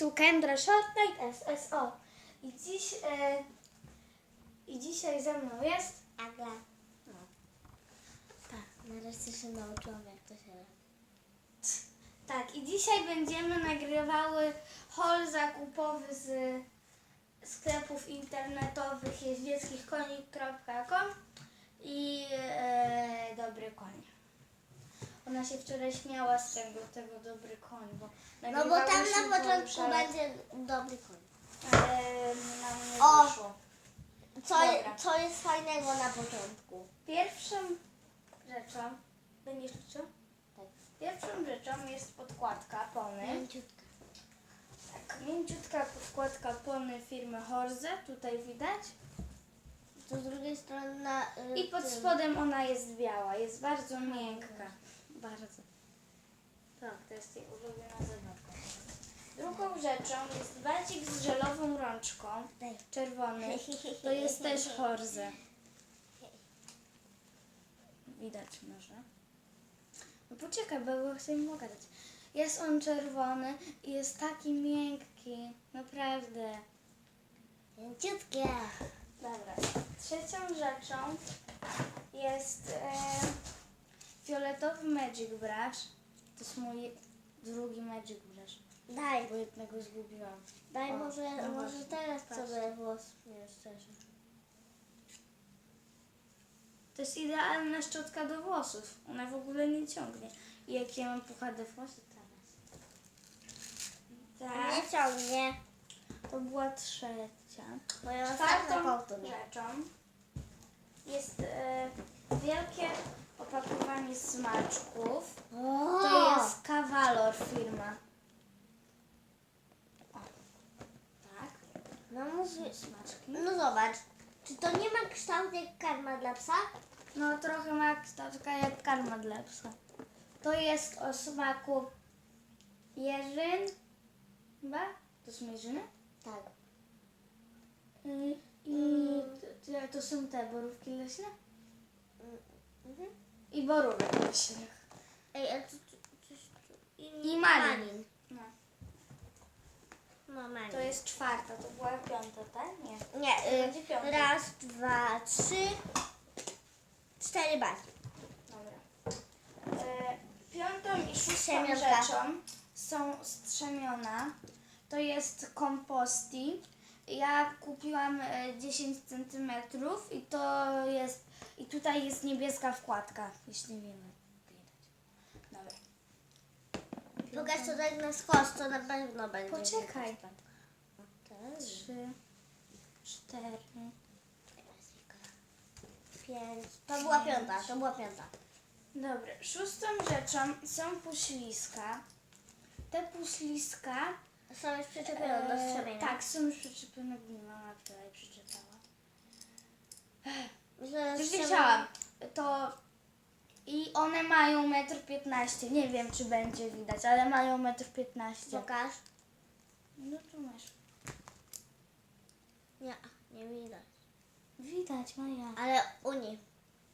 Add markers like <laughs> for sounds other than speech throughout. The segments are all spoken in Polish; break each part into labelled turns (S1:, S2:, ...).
S1: Sukendra Shortlight SSO. I dziś e, i dzisiaj ze mną jest
S2: Agla.
S1: no,
S2: Tak, nareszcie się nauczyłam jak to się robi.
S1: tak i dzisiaj będziemy nagrywały haul zakupowy z sklepów internetowych jeździeckich.koni.com i e, dobry koń. Ona się wczoraj śmiała z tego, tego dobry koń, bo
S2: No bo tam na początku będzie dobry koń.
S1: Ale nam nie
S2: O!
S1: wyszło.
S2: Co,
S1: Dobra.
S2: co jest fajnego na początku?
S1: Pierwszą rzeczą, będziesz liczył?
S2: Tak.
S1: Pierwszą rzeczą jest podkładka Pony.
S2: Mięciutka.
S1: Tak, mięciutka podkładka Pony firmy Horze, tutaj widać.
S2: To z drugiej strony na... y,
S1: I pod
S2: tym.
S1: spodem ona jest biała, jest bardzo miękka. Bardzo. Tak, to jest jej ulubiona zabawka. Drugą rzeczą jest bacik z żelową rączką, czerwony. To jest też Horze. Widać może. No poczekaj, bo chcę im pokazać. Jest on czerwony i jest taki miękki. Naprawdę.
S2: Mięciutkie.
S1: Dobra. Trzecią rzeczą jest e, fioletowy Magic Brush. To jest mój drugi Magic Brush,
S2: Daj.
S1: bo jednego zgubiłam.
S2: Daj
S1: O,
S2: może,
S1: no
S2: może
S1: właśnie,
S2: teraz
S1: patrz.
S2: sobie włos mnie szczerze.
S1: To jest idealna szczotka do włosów. Ona w ogóle nie ciągnie. I jak ja mam puchate włosy teraz. Tak.
S2: Nie ciągnie.
S1: To była trzecia.
S2: Moja
S1: Czwartą
S2: ostatnia powtór.
S1: rzeczą jest e, wielkie opakowanie smaczków. To jest Kawalor firma. O. Tak.
S2: No może...
S1: Smaczki.
S2: No zobacz. Czy to nie ma kształtu jak karma dla psa?
S1: No trochę ma kształtka jak karma dla psa. To jest o smaku jeżyn. Chyba? To są jeżyny?
S2: Tak.
S1: I, i to, to są te borówki leśne?
S2: Mhm.
S1: I borówek leśnych.
S2: Ej, a co... co- coś tu-
S1: I malin. No.
S2: No malin.
S1: To jest czwarta, to była piąta, tak? Nie.
S2: Nie,
S1: To będzie piąta.
S2: y, raz, dwa, trzy, cztery baki.
S1: Dobra. E, piątą i szóstą rzeczą są strzemiona. To jest komposti. Ja kupiłam e, 10 cm i to jest i tutaj jest niebieska wkładka, jeśli wiemy. Widać. Dobra.
S2: Pokaż to tak na skos, to na pewno będzie.
S1: Poczekaj. Trzy, cztery.
S2: Pięć. To była piąta, to była piąta.
S1: Dobra, szóstą rzeczą są puśliska. Te puśliska
S2: Są już przyczepione do
S1: e,
S2: strzemienia.
S1: Tak, są już przyczepione, bo mi mama wczoraj przyczepała.
S2: Że
S1: Już
S2: strzemię-
S1: wiedziałam. To i one mają 1,15 m. Nie wiem, czy będzie widać, ale mają 1,15 m.
S2: Pokaż.
S1: No tu masz.
S2: Nie, nie widać.
S1: Widać, Maja.
S2: Ale u niej.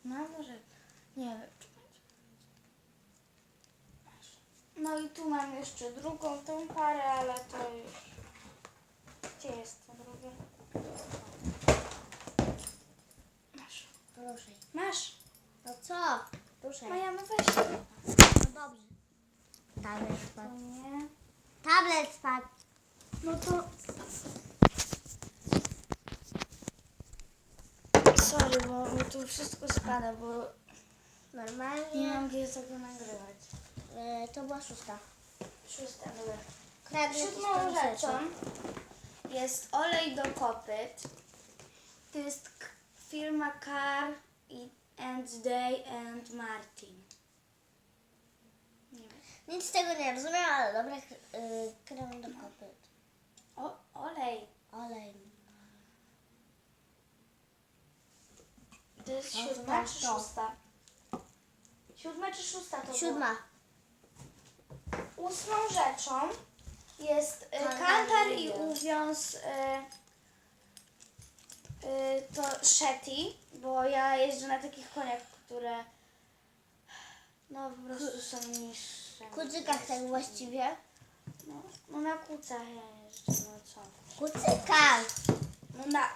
S1: No może, nie wiem, czy będzie. Masz. No i tu mam jeszcze drugą tą parę, ale to już... Gdzie jest ta druga? Masz.
S2: Ruszaj.
S1: Masz.
S2: No co? Ruszaj.
S1: Maja, no weź.
S2: No dobrze. Tablet
S1: To
S2: spadł.
S1: nie.
S2: Tablet spadł.
S1: No to... Sorry, bo mi tu wszystko spada, bo nie
S2: Normalnie.
S1: mam gdzie tego nagrywać.
S2: E, to była szósta.
S1: Szósta, dobra.
S2: Kradnę
S1: Siódmą rzeczą jest olej do kopyt. To jest firma Car and Day and Martin. Nie wiem.
S2: Nic z tego nie rozumiem, ale dobra. Yy, krem do kopyt.
S1: O, olej.
S2: Olej.
S1: To jest
S2: No,
S1: siódma
S2: to
S1: czy szósta? Siódma czy szósta to było?
S2: Siódma.
S1: Ósmą rzeczą jest y,
S2: Kantar
S1: kantar
S2: i
S1: i
S2: uwiąz.
S1: y, to Shetty, bo ja jeżdżę na takich koniach, które no po prostu są niższe.
S2: Kucykach tak właściwie.
S1: No, no na kucach ja jeszcze, no co?
S2: Kucyka.
S1: No na...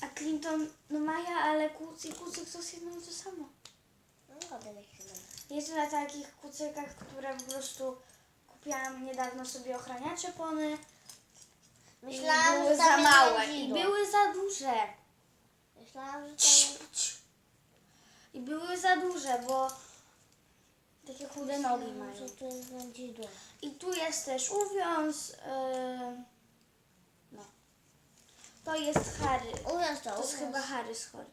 S1: A Clinton, no Maja, ale kuc i kucyk to jest jedno to samo.
S2: No będzie.
S1: Jeszcze na takich kucykach, które po prostu kupiłam niedawno sobie ochraniacze pony.
S2: Myślałam,
S1: były
S2: że
S1: za
S2: tam
S1: małe i były za duże.
S2: Myślałam, że tam...
S1: I były za duże, bo takie chude nogi
S2: Myślałam,
S1: mają.
S2: że tu jest wędzidło.
S1: I tu jest też uwiąz. Yy, no. To jest Harry.
S2: Uwiąż to,
S1: To jest
S2: uwiąż.
S1: chyba Harry's Horse.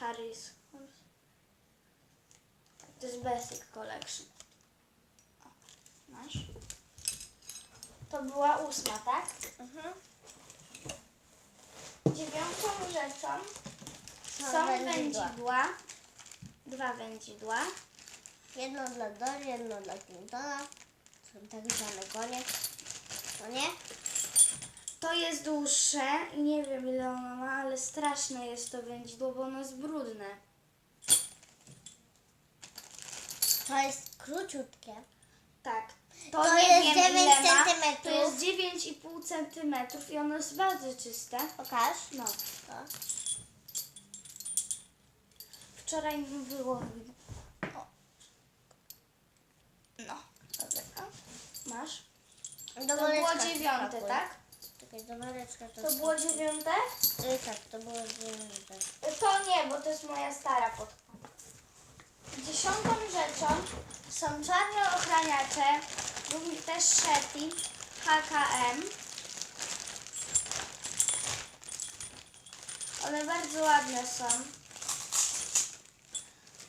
S1: Harry's Horse. Tak, To jest Basic Collection. O, masz? To była ósma, tak?
S2: Mhm.
S1: Dziewiątą rzeczą
S2: Są
S1: są
S2: wędzidła.
S1: wędzidła. Dwa wędzidła.
S2: Jedno dla Dory, jedno dla Clintona. Są tak zwane konie. No nie?
S1: To jest dłuższe i nie wiem ile ono ma, ale straszne jest to wędzidło, bo ono jest brudne.
S2: To jest króciutkie.
S1: Tak. To,
S2: To
S1: nie
S2: jest
S1: wiem
S2: 9
S1: ile ma.
S2: centymetrów.
S1: To jest 9,5 centymetrów i ono jest bardzo czyste.
S2: Pokaż.
S1: No.
S2: To.
S1: Wczoraj mi było. No. Dobra. Masz? To było dziewiąte, tak?
S2: Czekaj, do woreczka to
S1: To było dziewiąte?
S2: Y, tak, to było dziewiąte.
S1: To nie, bo to jest moja stara podka. Dziesiątą rzeczą są czarne ochraniacze, również też Shetty, HKM. One bardzo ładne są.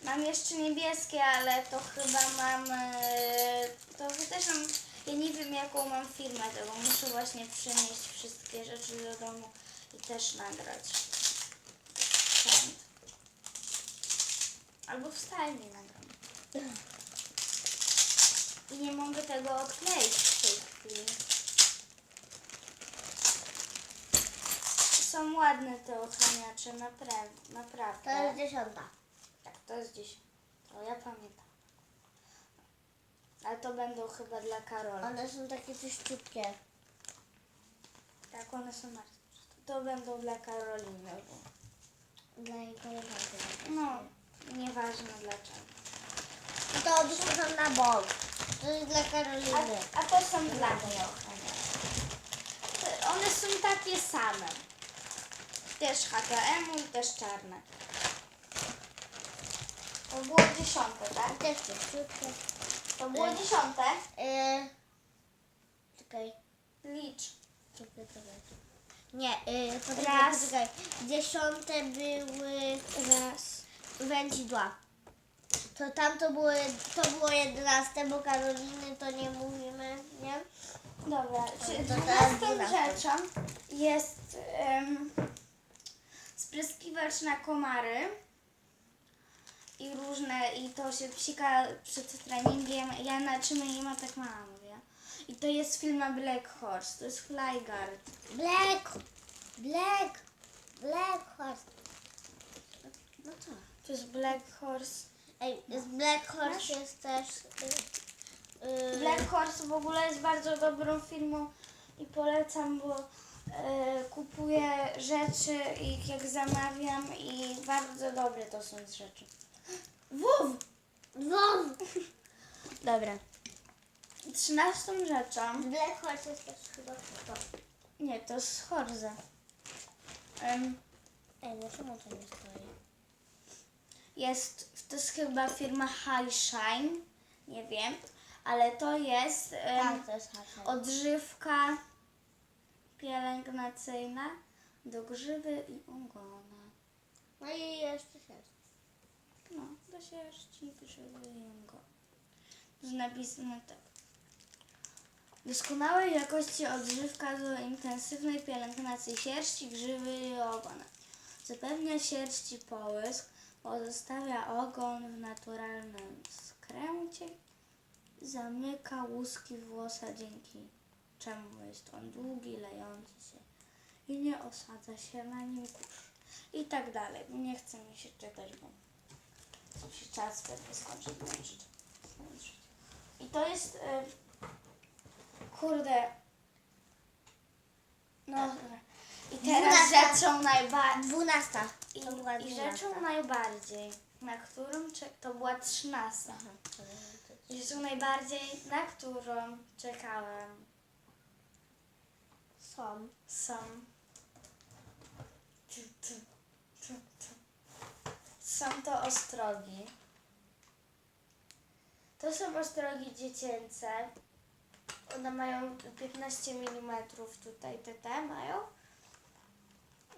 S1: Mam jeszcze niebieskie, ale to chyba mam. e, To też mam. Ja nie wiem jaką mam firmę tego. Muszę właśnie przynieść wszystkie rzeczy do domu i też nagrać. Albo w stajni nagram. <clears throat> I nie mogę tego odkleić w tej chwili. Są ładne te ochraniacze, naprawdę.
S2: To jest dziesiąta.
S1: Tak, to jest 10. To ja pamiętam. Ale to będą chyba dla Karola.
S2: One są takie czyściutkie.
S1: Tak, one są bardzo. To będą dla Karoliny. Bo...
S2: Dla jej koleżanki.
S1: No, nieważne dlaczego.
S2: No to odrzucam na bok. To jest dla Karoliny.
S1: A, a to są dla mnie. To- One są takie same. Też HKM i też czarne. To było dziesiąte, tak?
S2: Też czyściutkie.
S1: To było
S2: Ej.
S1: dziesiąte.
S2: Yy, czekaj.
S1: Licz.
S2: Czekaj, czekaj. Nie, yy, poczekaj,
S1: Raz.
S2: poczekaj. Dziesiąte były
S1: Raz.
S2: wędzidła. To tam to było, to było jedenaste, bo Karoliny to nie mówimy, nie?
S1: Dobra, czy
S2: To teraz
S1: dwunastą
S2: dwunastą.
S1: rzeczą jest spryskiwacz na komary i różne, i to się psika przed treningiem. Ja na czym nie ma tak mama mówię. I to jest firma Black Horse, to jest Flyguard.
S2: Black, black, black horse. No co?
S1: To jest Black Horse.
S2: Ej, z Black Horse
S1: Masz?
S2: jest też... Yy, yy,
S1: Black Horse w ogóle jest bardzo dobrą firmą i polecam, bo e, kupuję rzeczy i jak zamawiam i bardzo dobre to są rzeczy. WUW!
S2: Wow.
S1: Dobra. Trzynastą rzeczą,
S2: Black Horse jest też chyba to.
S1: nie, to jest Horze. Em,
S2: Ej, no czemu to nie stoi?
S1: Jest, to jest chyba firma High Shine, nie wiem, ale to jest em,
S2: Tak, to jest hashtag.
S1: odżywka pielęgnacyjna do grzywy i ogona.
S2: No i jeszcze jest.
S1: No, do sierści, grzywy i ogona. Tu jest napisane tak. Doskonałej jakości odżywka do intensywnej pielęgnacji sierści, grzywy i ogona. Zapewnia sierści połysk, pozostawia ogon w naturalnym skręcie, zamyka łuski włosa dzięki czemu jest on długi, lejący się i nie osadza się na nim kurz. I tak dalej. Nie chce mi się czytać, bo się czas pewnie skończy. Skończyć. I to jest. Y, kurde. No. I teraz rzeczą najbardziej.
S2: Dwunasta.
S1: I,
S2: To była
S1: I
S2: dwunasta.
S1: rzeczą najbardziej, na którą to była trzynasta. I rzeczą najbardziej, na którą czekałam,
S2: Są.
S1: są. Tu, tu, tu, tu. Są to ostrogi. To są ostrogi dziecięce. One mają 15 mm tutaj, te te mają.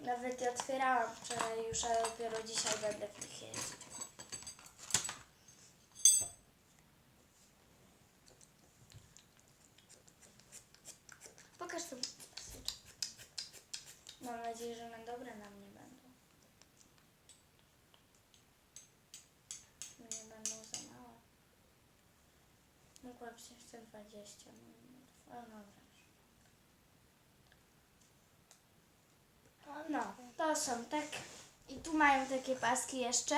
S1: Nawet je otwierałam wczoraj już, ale dopiero dzisiaj będę w nich jeździć. Pokaż to. Mam nadzieję, że one dobre na mnie będą. Nie będą za małe. Mogłam wziąć te 20 mm. Ale dobra. No, to są tak. I tu mają takie paski jeszcze.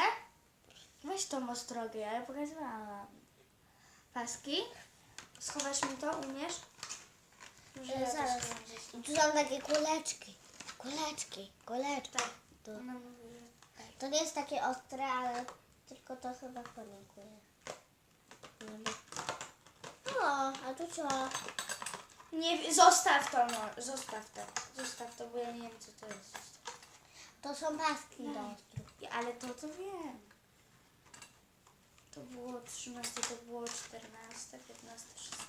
S1: Weź tą ostrogę, ja pokazywałam. Paski. Schowasz mi to, umiesz? Może ja
S2: zaraz. I tu są takie kuleczki. Kuleczki. Kuleczki.
S1: Tak.
S2: To,
S1: Ona mówi, że tak.
S2: to nie jest takie ostre, ale tylko to chyba konikuje. O, a tu co?
S1: Nie, zostaw to, no, zostaw to. Zostaw to, bo ja nie wiem, co to jest.
S2: To są paski
S1: No.
S2: do ostru.
S1: Ja, ale to to wiem. To było 13, to było 14, 15, 16.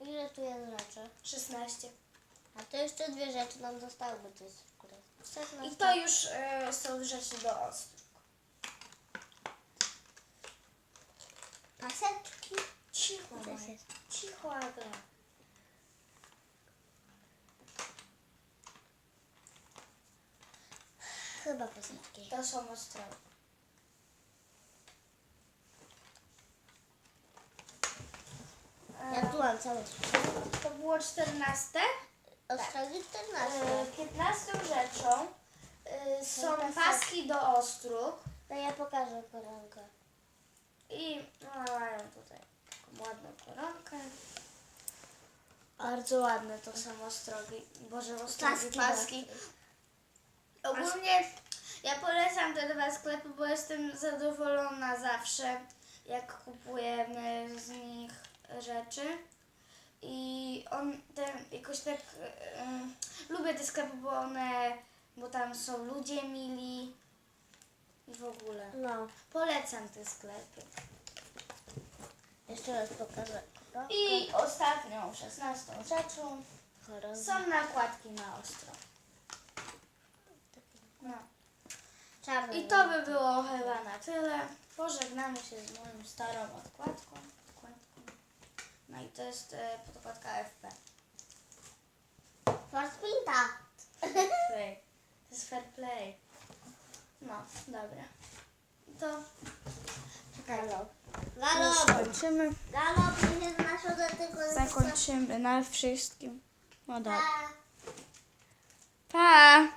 S2: Ile tu jest rzeczy?
S1: 16.
S2: A to jeszcze dwie rzeczy nam zostały, bo to jest akurat.
S1: I to już e, są rzeczy do ostróg.
S2: Paseczki.
S1: Cicho,
S2: jest.
S1: Cicho, Aga.
S2: Chyba paseczki.
S1: To są ostrogi.
S2: Ja tu mam całe
S1: To było 14.
S2: Ostrogi 14.
S1: E, 15 rzeczą e, są paski do ostróg.
S2: No ja pokażę koronkę.
S1: I mają tutaj taką ładną koronkę. Bardzo ładne to są ostrogi. Boże, ostrogi,
S2: Paski,
S1: paski. Ogólnie ja polecam te dwa sklepy, bo jestem zadowolona zawsze, jak kupujemy z nich rzeczy. I on ten jakoś tak e, lubię te sklepy, bo one, bo tam są ludzie mili w ogóle.
S2: No,
S1: Polecam te sklepy.
S2: jeszcze raz pokażę.
S1: I ostatnią, szesnastą rzeczą
S2: koronkę.
S1: są nakładki na ostro. No.
S2: Czarne.
S1: I to by było chyba na tyle. Pożegnamy się z moją starą odkładką. odkładką. No i to jest e, podkładka FP.
S2: Masz pinta.
S1: Play. <laughs> To jest fair play. No, dobra. To
S2: Galo.
S1: już
S2: Galo.
S1: kończymy.
S2: Galo, nie znasz ode tego.
S1: Zakończymy na wszystkim. No dobra.
S2: Pa.
S1: Pa!